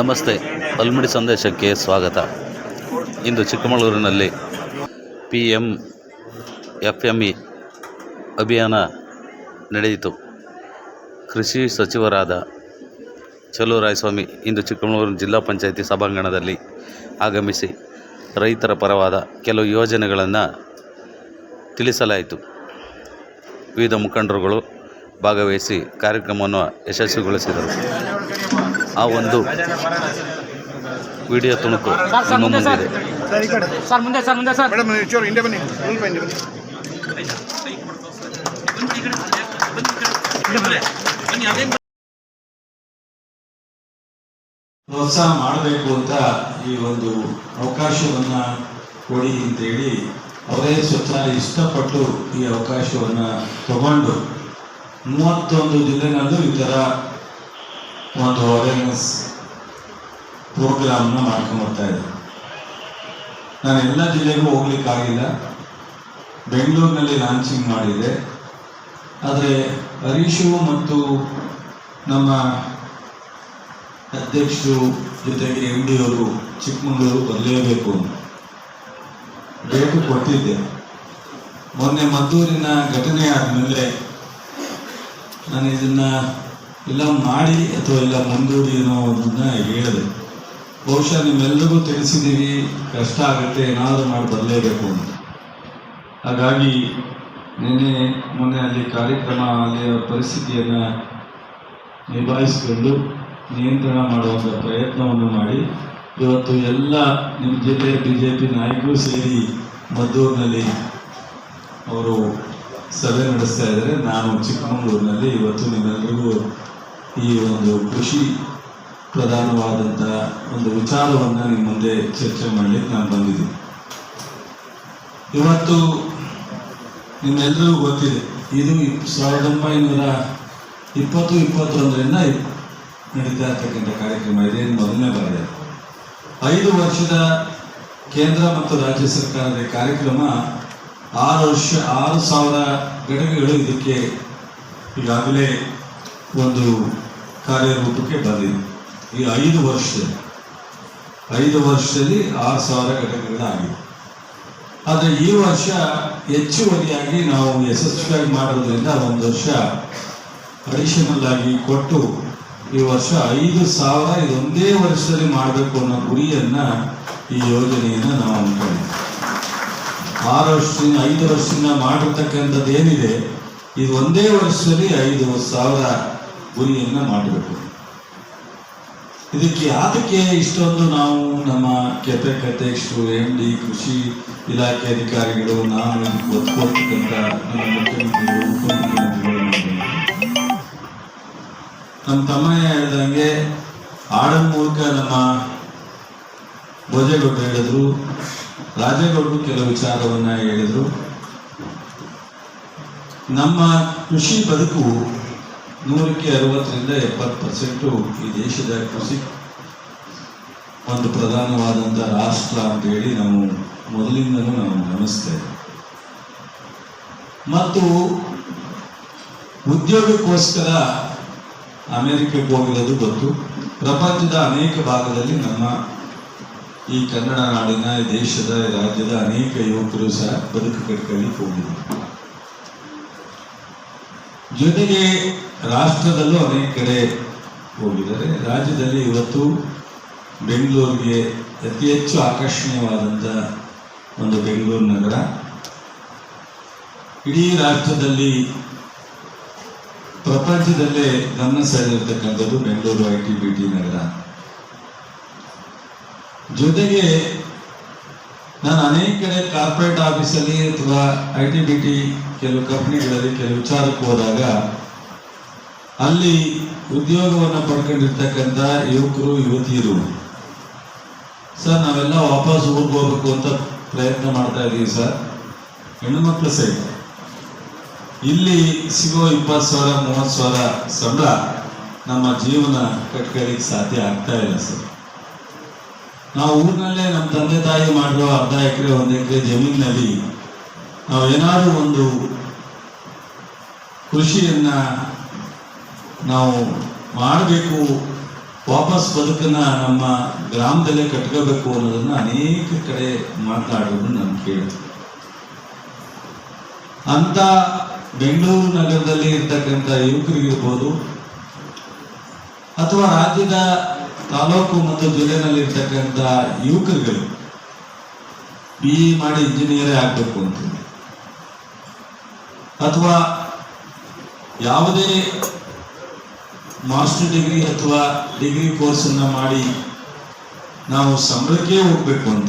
ನಮಸ್ತೆ, ಅಲ್ಮಿಡಿ ಸಂದೇಶಕ್ಕೆ ಸ್ವಾಗತ. ಇಂದು ಚಿಕ್ಕಮಗಳೂರಿನಲ್ಲಿ P M F M E ಅಭಿಯಾನ ನಡೆಯಿತು. ಕೃಷಿ ಸಚಿವರಾದ ಚಲುವರಾಯಸ್ವಾಮಿ ಇಂದು ಚಿಕ್ಕಮಗಳೂರು ಜಿಲ್ಲಾ ಪಂಚಾಯಿತಿ ಸಭಾಂಗಣದಲ್ಲಿ ಆಗಮಿಸಿ ರೈತರ ಪರವಾದ ಕೆಲವು ಯೋಜನೆಗಳನ್ನು ತಿಳಿಸಲಾಯಿತು. ವಿವಿಧ ಮುಖಂಡರುಗಳು ಭಾಗವಹಿಸಿ ಕಾರ್ಯಕ್ರಮವನ್ನು ಯಶಸ್ವಿಗೊಳಿಸಿದರು. ಆ ಒಂದು ವಿಡಿಯೋ ತುಣುಕು ನಿಮ್ಮ ಮುಂದಿದೆ. ಸರ್. ಮುಂದೆ ಸರ್ ಮುಂದೆ ಸರ್. ಬನ್ನಿ. ಪ್ರೋತ್ಸಾಹ ಮಾಡಬೇಕು ಅಂತ ಈ ಒಂದು ಅವಕಾಶವನ್ನ ಕೊಡಿ ಅಂತೇಳಿ ಅವರೇ ಸ್ವತಃ ಇಷ್ಟಪಟ್ಟು ಈ ಅವಕಾಶವನ್ನ ತಗೊಂಡು ಮೂವತ್ತೊಂದು ಜಿಲ್ಲೆನಲ್ಲೂ ಈ ಥರ ಒಂದು ಅವೇರ್ನೆಸ್ ಪ್ರೋಗ್ರಾಮ್ನ ಮಾಡ್ಕೊಂಬರ್ತಾ ಇದ್ದೆ ನಾನು ಎಲ್ಲ ಜಿಲ್ಲೆಗೂ ಹೋಗ್ಲಿಕ್ಕಾಗಿಲ್ಲ ಬೆಂಗಳೂರಿನಲ್ಲಿ ಲಾಂಚಿಂಗ್ ಮಾಡಿದೆ ಆದರೆ ಹರೀಶು ಮತ್ತು ನಮ್ಮ ಅಧ್ಯಕ್ಷರು ಜೊತೆಗೆ ಎಂ ಡಿ ಅವರು ಚಿಕ್ಕಮಗಳೂರು ಬರಲೇಬೇಕು ಡೇಟು ಕೊಟ್ಟಿದ್ದೆ ಮೊನ್ನೆ ಮದ್ದೂರಿನ ಘಟನೆ ಆದಮೇಲೆ ನಾನು ಇದನ್ನ ಇಲ್ಲ ಮಾಡಿ ಅಥವಾ ಇಲ್ಲ ಮುಂದೂಡಿ ಅನ್ನೋದನ್ನ ಹೇಳಿದೆ ಬಹುಶಃ ನಿಮ್ಮೆಲ್ಲರಿಗೂ ತಿಳಿಸಿದ್ದೀವಿ ಕಷ್ಟ ಆಗುತ್ತೆ, ಏನಾದರೂ ಮಾಡಿ ಬರಲೇಬೇಕು ಅಂತ. ಹಾಗಾಗಿ ನಿನ್ನೆ ಮೊನ್ನೆ ಅಲ್ಲಿ ಕಾರ್ಯಕ್ರಮ, ಅಲ್ಲಿಯ ಪರಿಸ್ಥಿತಿಯನ್ನು ನಿಭಾಯಿಸಿಕೊಂಡು ನಿಯಂತ್ರಣ ಮಾಡುವಂಥ ಪ್ರಯತ್ನವನ್ನು ಮಾಡಿ, ಇವತ್ತು ಎಲ್ಲ ನಿಮ್ಮ ಜೊತೆ ಬಿ ಜೆ ಪಿ ನಾಯಕರು ಸೇರಿ ಮದ್ದೂರಿನಲ್ಲಿ ಅವರು ಸಭೆ ನಡೆಸ್ತಾ ಇದ್ದಾರೆ. ನಾನು ಚಿಕ್ಕಮಗಳೂರಿನಲ್ಲಿ, ಇವತ್ತು ನಿಮ್ಮೆಲ್ಲರಿಗೂ ಈ ಒಂದು ಕೃಷಿ ಪ್ರಧಾನವಾದಂಥ ಒಂದು ವಿಚಾರವನ್ನು ನಿಮ್ಮ ಮುಂದೆ ಚರ್ಚೆ ಮಾಡಲಿಕ್ಕೆ ನಾನು ಬಂದಿದ್ದೀನಿ. ಇವತ್ತು ನಿಮ್ಮೆಲ್ಲರಿಗೂ ಗೊತ್ತಿದೆ, ಇದು ಸಾವಿರದ ಒಂಬೈನೂರ ಇಪ್ಪತ್ತು, ಇಪ್ಪತ್ತೊಂದರಿಂದ ಇಪ್- ನಡೀತಾ ಇರ್ತಕ್ಕಂಥ ಕಾರ್ಯಕ್ರಮ ಇದೇನು ಮೊದಲನೇ ಬಾರಿ. ಐದು ವರ್ಷದ ಕೇಂದ್ರ ಮತ್ತು ರಾಜ್ಯ ಸರ್ಕಾರದ ಕಾರ್ಯಕ್ರಮ ಆರು ವರ್ಷ, ಆರು ಸಾವಿರ ಘಟಕಗಳು ಇದಕ್ಕೆ ಈಗಾಗಲೇ ಒಂದು ಕಾರ್ಯರೂಪಕ್ಕೆ ಬಂದಿದೆ. ಈ ಐದು ವರ್ಷ ಐದು ವರ್ಷದಲ್ಲಿ ಆರು ಸಾವಿರ ಘಟಕಗಳಾಗಿವೆ. ಆದರೆ ಈ ವರ್ಷ ಹೆಚ್ಚುವರಿಯಾಗಿ ನಾವು ಯಶಸ್ವಿಯಾಗಿ ಮಾಡೋದ್ರಿಂದ ಒಂದು ವರ್ಷ ಅಡಿಷನಲ್ ಆಗಿ ಕೊಟ್ಟು ಈ ವರ್ಷ ಐದು ಸಾವಿರ ಇದೊಂದೇ ವರ್ಷದಲ್ಲಿ ಮಾಡಬೇಕು ಅನ್ನೋ ಗುರಿಯನ್ನ ಈ ಯೋಜನೆಯನ್ನು ನಾವು ಅನ್ಕೊಂಡಿದ್ದೀವಿ. ಆರು ವರ್ಷದಿಂದ, ಐದು ವರ್ಷದಿಂದ ಮಾಡಿರ್ತಕ್ಕಂಥದ್ದು ಏನಿದೆ ಇದು ಒಂದೇ ವರ್ಷದಲ್ಲಿ ಐದು ಸಾವಿರ ಗುರಿಯನ್ನ ಮಾಡಬೇಕು ಇದಕ್ಕೆ ಯಾತಕ್ಕೆ ಇಷ್ಟೊಂದು ನಾವು ನಮ್ಮ ಕೆಪೆ ಕತೆ ಎಂ ಡಿ ಕೃಷಿ ಇಲಾಖೆ ಅಧಿಕಾರಿಗಳು, ನಾನು ನಮ್ಮ ಮುಖ್ಯಮಂತ್ರಿಗಳು ನಮ್ಮ ಹೇಳ್ದಂಗೆ ಮೂಲಕ ನಮ್ಮ ಭೋಜೇಗೌಡ ಹೇಳಿದ್ರು. ರಾಜೇಗೌಡರು ಕೆಲವು ವಿಚಾರವನ್ನ ಹೇಳಿದ್ರು. ನಮ್ಮ ಕೃಷಿ ಬದುಕು ನೂರಕ್ಕೆ ಅರವತ್ತರಿಂದ ಎಪ್ಪತ್ತು ಪರ್ಸೆಂಟು ಈ ದೇಶದ ಕೃಷಿ ಒಂದು ಪ್ರಧಾನವಾದಂಥ ರಾಷ್ಟ್ರ ಅಂತ ಹೇಳಿ ನಾವು ಮೊದಲಿಂದಲೂ ನಾವು ಗಮನಿಸ್ತೇವೆ ಮತ್ತು ಉದ್ಯೋಗಕ್ಕೋಸ್ಕರ ಅಮೆರಿಕಕ್ಕೆ ಹೋಗಿರೋದು ಗೊತ್ತು. ಪ್ರಪಂಚದ ಅನೇಕ ಭಾಗದಲ್ಲಿ ನಮ್ಮ ಈ ಕನ್ನಡ ನಾಡಿನ ದೇಶದ ರಾಜ್ಯದ ಅನೇಕ ಯುವಕರು ಸಹ ಬದುಕು ಕಟ್ಕೊಳ್ಳಿಕ್ಕೆ ಹೋಗಿದ್ದಾರೆ. ಜೊತೆಗೆ ರಾಷ್ಟ್ರದಲ್ಲೂ ಅನೇಕ ಕಡೆ ಹೋಗಿದ್ದಾರೆ. ರಾಜ್ಯದಲ್ಲಿ ಇವತ್ತು ಬೆಂಗಳೂರಿಗೆ ಅತಿ ಹೆಚ್ಚು ಆಕರ್ಷಣೀಯವಾದಂಥ ಒಂದು ಬೆಂಗಳೂರು ನಗರ. ಇಡೀ ರಾಷ್ಟ್ರದಲ್ಲಿ ಪ್ರಪಂಚದಲ್ಲೇ ಗಮನ ಸೆಳೆದಿರ್ತಕ್ಕಂಥದ್ದು Bengaluru I T B T ನಗರ. ಜೊತೆಗೆ ನಾನು ಅನೇಕ ಕಡೆ ಕಾರ್ಪೊರೇಟ್ ಆಫೀಸಲ್ಲಿ ಅಥವಾ ಐ ಟಿ ಬಿ ಟಿ ಕೆಲವು ಕಂಪ್ನಿಗಳಲ್ಲಿ ಕೆಲವು ವಿಚಾರಕ್ಕೆ ಹೋದಾಗ ಅಲ್ಲಿ ಉದ್ಯೋಗವನ್ನು ಪಡ್ಕೊಂಡಿರ್ತಕ್ಕಂಥ ಯುವಕರು, ಯುವತಿಯರು, ಸರ್, ನಾವೆಲ್ಲ ವಾಪಸ್ ಊರಿಗೆ ಹೋಗ್ಬೇಕು ಅಂತ ಪ್ರಯತ್ನ ಮಾಡ್ತಾ ಇದ್ದೀವಿ ಸರ್. ಹೆಣ್ಣುಮಕ್ಳು ಸೈಡ್ ಇಲ್ಲಿ ಸಿಗೋ ಇಪ್ಪತ್ತು ಸಾವಿರ, ಮೂವತ್ತು ಸಾವಿರ ಸಂಬಳ ನಮ್ಮ ಜೀವನ ಕಟ್ಕೊಳ್ಳಿಕ್ಕೆ ಸಾಧ್ಯ ಆಗ್ತಾ ಇಲ್ಲ ಸರ್. ನಾವು ಊರಿನಲ್ಲೇ ನಮ್ಮ ತಂದೆ ತಾಯಿ ಮಾಡಿರೋ ಅರ್ಧ ಎಕರೆ, ಒಂದು ಎಕರೆ ಜಮೀನಿನಲ್ಲಿ ನಾವು ಏನಾದರೂ ಒಂದು ಕೃಷಿಯನ್ನ ನಾವು ಮಾಡಬೇಕು, ವಾಪಸ್ ಬದುಕನ್ನ ನಮ್ಮ ಗ್ರಾಮದಲ್ಲೇ ಕಟ್ಕೋಬೇಕು ಅನ್ನೋದನ್ನ ಅನೇಕ ಕಡೆ ಮಾತಾಡೋದು ನಾನು ಕೇಳಿದೆ ಅಂತ ಬೆಂಗಳೂರು ನಗರದಲ್ಲಿ ಇರ್ತಕ್ಕಂಥ ಯುವಕರಿಗಿರ್ಬೋದು, ಅಥವಾ ರಾಜ್ಯದ ತಾಲೂಕು ಮತ್ತು ಜಿಲ್ಲೆನಲ್ಲಿ ಇರ್ತಕ್ಕಂಥ ಯುವಕರುಗಳು ಬಿ ಇ ಮಾಡಿ ಇಂಜಿನಿಯರೇ ಆಗಬೇಕು ಅಂತ ಅಥವಾ ಯಾವುದೇ ಮಾಸ್ಟರ್ ಡಿಗ್ರಿ ಅಥವಾ ಡಿಗ್ರಿ ಕೋರ್ಸನ್ನು ಮಾಡಿ ನಾವು ಸಂಬಳಕ್ಕೆ ಹೋಗ್ಬೇಕು ಅಂತ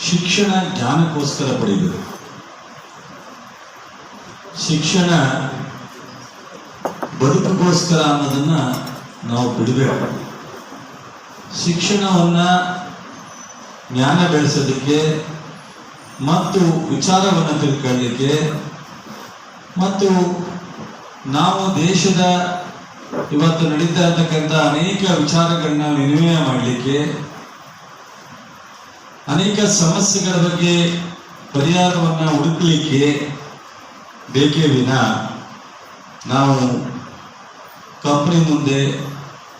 ಶಿಕ್ಷಣ ಜ್ಞಾನಕ್ಕೋಸ್ಕರ ಪಡಿಬೇಕು ಶಿಕ್ಷಣ ಬದುಕಿಗೋಸ್ಕರ ಅನ್ನೋದನ್ನ ನಾವು ಬಿಡಬೇಕು. ಶಿಕ್ಷಣವನ್ನ ಜ್ಞಾನ ಬೆಳೆಸೋದಕ್ಕೆ ಮತ್ತು ವಿಚಾರವನ್ನು ತಿಳ್ಕೊಳ್ಳಿಕ್ಕೆ ಮತ್ತು ನಾವು ದೇಶದ ಇವತ್ತು ನಡೀತಾ ಇರತಕ್ಕಂಥ ಅನೇಕ ವಿಚಾರಗಳನ್ನ ವಿನಿಮಯ ಮಾಡಲಿಕ್ಕೆ ಅನೇಕ ಸಮಸ್ಯೆಗಳ ಬಗ್ಗೆ ಪರಿಹಾರವನ್ನ ಹುಡುಕಲಿಕ್ಕೆ ಬೇಕೇ ವಿನ ನಾವು ಕಂಪನಿ ಮುಂದೆ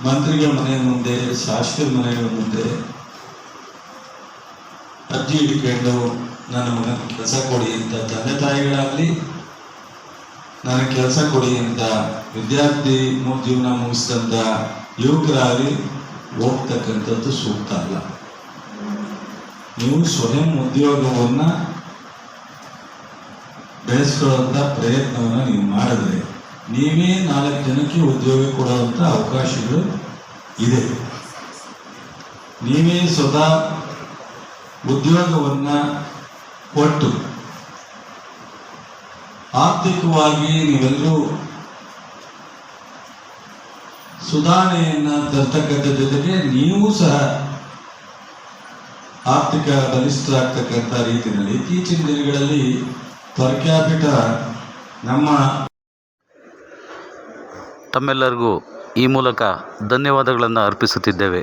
ಮಂತ್ರಿಗಳ ಮನೆ ಮುಂದೆ, ಶಾಸಕರ ಮನೆಗಳ ಮುಂದೆ ಅರ್ಜಿ ಇಟ್ಕೊಂಡು ನನ್ನ ಮಗನ ಕೆಲಸ ಕೊಡಿ ಅಂತ, ತಂದೆ ತಾಯಿಗಳಾಗಲಿ ನನಗೆ ಕೆಲಸ ಕೊಡಿ ಅಂತ ವಿದ್ಯಾರ್ಥಿ ಜೀವನ ಮುಗಿಸಿದಂಥ ಯುವಕರಾಗಲಿ ಹೋಗ್ತಕ್ಕಂಥದ್ದು ಸೂಕ್ತ ಅಲ್ಲ. ನೀವು ಸ್ವಯಂ ಉದ್ಯೋಗವನ್ನ ಬೆಳೆಸ್ಕೊಳ್ಳುವಂಥ ಪ್ರಯತ್ನವನ್ನ ನೀವು ಮಾಡಿದ್ರೆ ನೀವೇ ನಾಲ್ಕು ಜನಕ್ಕೆ ಉದ್ಯೋಗ ಕೊಡುವಂತ ಅವಕಾಶಗಳು ಇದೆ. ನೀವೇ ಸ್ವತಃ ಉದ್ಯೋಗವನ್ನ ಕೊಟ್ಟು ಆರ್ಥಿಕವಾಗಿ ನೀವೆಲ್ಲರೂ ಸುಧಾರಣೆಯನ್ನ ತರ್ತಕ್ಕಂಥ ಜೊತೆಗೆ ನೀವು ಸಹ ಆರ್ಥಿಕ ಬಲಿಷ್ಠರಾಗ್ತಕ್ಕಂಥ ರೀತಿಯಲ್ಲಿ ಇತ್ತೀಚಿನ ದಿನಗಳಲ್ಲಿ ಪರ್ ಕ್ಯಾಪಿಟ ನಮ್ಮ ತಮ್ಮೆಲ್ಲರಿಗೂ ಈ ಮೂಲಕ ಧನ್ಯವಾದಗಳನ್ನು ಅರ್ಪಿಸುತ್ತಿದ್ದೇವೆ.